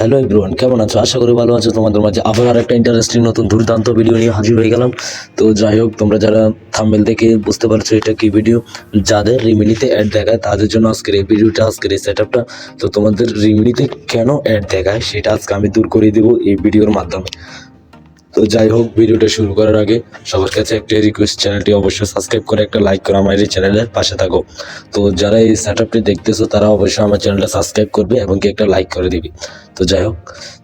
Hello everyone কেমন আছো? আশা করি ভালো আছো। তোমাদের মাঝে আবার আরেকটা ইন্টারেস্টিং নতুন দুর্দান্ত ভিডিও নিয়ে হাজির হয়ে গেলাম। তো যাই হোক, তোমরা যারা থাম্বেল দেখে বুঝতে পারছ এটা কি ভিডিও যাদের রিমিনিতে অ্যাড দেখায়, তাদের জন্য আজকের এই ভিডিওটা আজকের এই সেট তো তোমাদের রিমিনিতে কেন অ্যাড দেখায়, সেটা আজকে আমি দূর করে দেবো এই ভিডিওর মাধ্যমে। তো যাই হোক, ভিডিওটা শুরু করার আগে সবার কাছে একটা রিকোয়েস্ট চ্যানেলটি অবশ্যই সাবস্ক্রাইব করে একটা লাইক করে আমার এই চ্যানেলের পাশে থাকো। তো যারা এই সেট আপটি দেখতেছো, তারা অবশ্যই আমার চ্যানেলটা সাবস্ক্রাইব করবে এবং কি একটা লাইক করে দিবি। তো যাই হোক,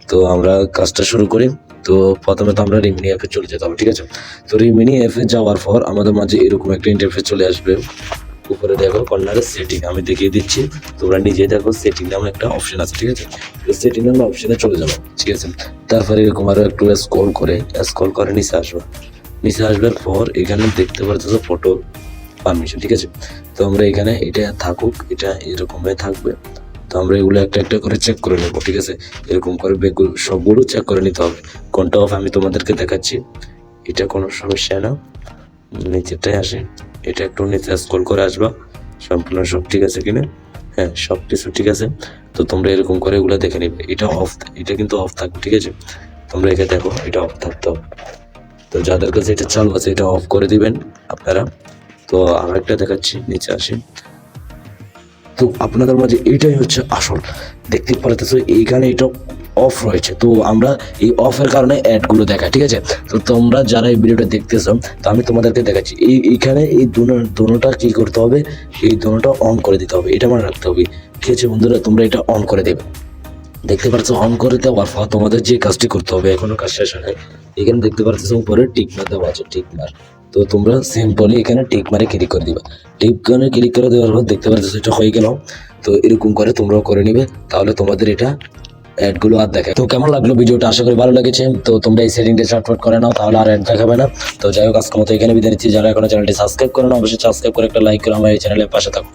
তো আমরা কাজটা শুরু করি। তো প্রথমে তো আমরা রিমিনি অ্যাপে চলে যেতে হবে ঠিক আছে? তো রিমিনি অ্যাপে যাওয়ার পর আমাদের মাঝে এরকম একটা ইন্টারফেস চলে আসবে। উপরে দেখো কর্নারে সেটিং আমি দেখিয়ে দিচ্ছি। তোমরা নিজে দেখো সেটিং নামে একটা অপশন আছে, ঠিক আছে? সেটিং নামে অপশনে চলে যাব, ঠিক আছে? তারপরে এরকম আরও একটু স্ক্রল করে স্ক্রল করে নিচে আসব। নিচে আসবার পর এখানে দেখতে পাচ্ছ ফটো পারমিশন ঠিক আছে? তো আমরা এখানে এটা থাকুক, এটা এরকমই থাকবে। তো আমরা এগুলো একটা একটা করে চেক করে নেব, ঠিক আছে? এরকম করে বেগুলো সবগুলো চেক করে নিতে হবে। কোনটা অফ আমি তোমাদেরকে দেখাচ্ছি। এটা কোনো সমস্যা না, নিচেরটাই আসে। এটা একটু নিচে স্ক্রল করে আসবা। সম্পূর্ণ সব ঠিক আছে কিনা? হ্যাঁ সব কিছু ঠিক আছে। তো তোমরা এরকম করে এগুলো দেখে নিবে। এটা অফ এটা কিন্তু অফ থাকবে, ঠিক আছে? তোমরা এখানে দেখো, এটা অফ থাকতে। হবে তো যাদের কাছে এটা চালু আছে, এটা অফ করে দিবেন আপনারা। তো আরেকটা দেখাচ্ছি, নিচে আসি। তো আপনাদের মাঝে এটাই হচ্ছে আসল। দেখতে পারতেছো, এইখানে এটা অফ রয়েছে। তো আমরা এই অফের কারণে অ্যাডগুলো দেখাই, ঠিক আছে? তো তোমরা যারা এই ভিডিওটা দেখতেছো, তো আমি তোমাদেরকে দেখাচ্ছি। এই এইখানে এই দুনো- দোনোটা কি করতে হবে? এই দোনোটা অন করে দিতে হবে। এটা মনে রাখতে হবে। ঠিক আছে বন্ধুরা, তোমরা এটা অন করে দেবে। দেখতে পাচ্ছ অন করে দেওয়ার পর তোমাদের যে কাজটি করতে হবে, এখনও কাজ শেষ হয় এখানে দেখতে পাচ্ছ, উপরে টিক মার দেওয়া আছে টিক মার তো তোমরা সিম্পলি এখানে টিক মারে ক্লিক করে দিবা। টিক করে ক্লিক করে দেওয়ার পর দেখতে পাচ্ছ এটা হয়ে গেল। তো এরকম করে তোমরাও করে নিবে। তাহলে তোমাদের এটা অ্যাডগুলো আর দেখে। তো কেমন লাগল ভিডিওটা? আশা করি ভালো লেগেছে। তো তোমরা এই সেটিংটা শর্টফট করে নাও, তাহলে আর অ্যাড দেখাবে না। তো যাই হোক, আজকের মতো এখানে বিদায় নিচ্ছি। যারা এখনও চ্যানেলটি সাবস্ক্রাইব করে নাও, অবশ্যই সাবস্ক্রাইব করে একটা লাইক করে আমার এই চ্যানেলের পাশে থাকো।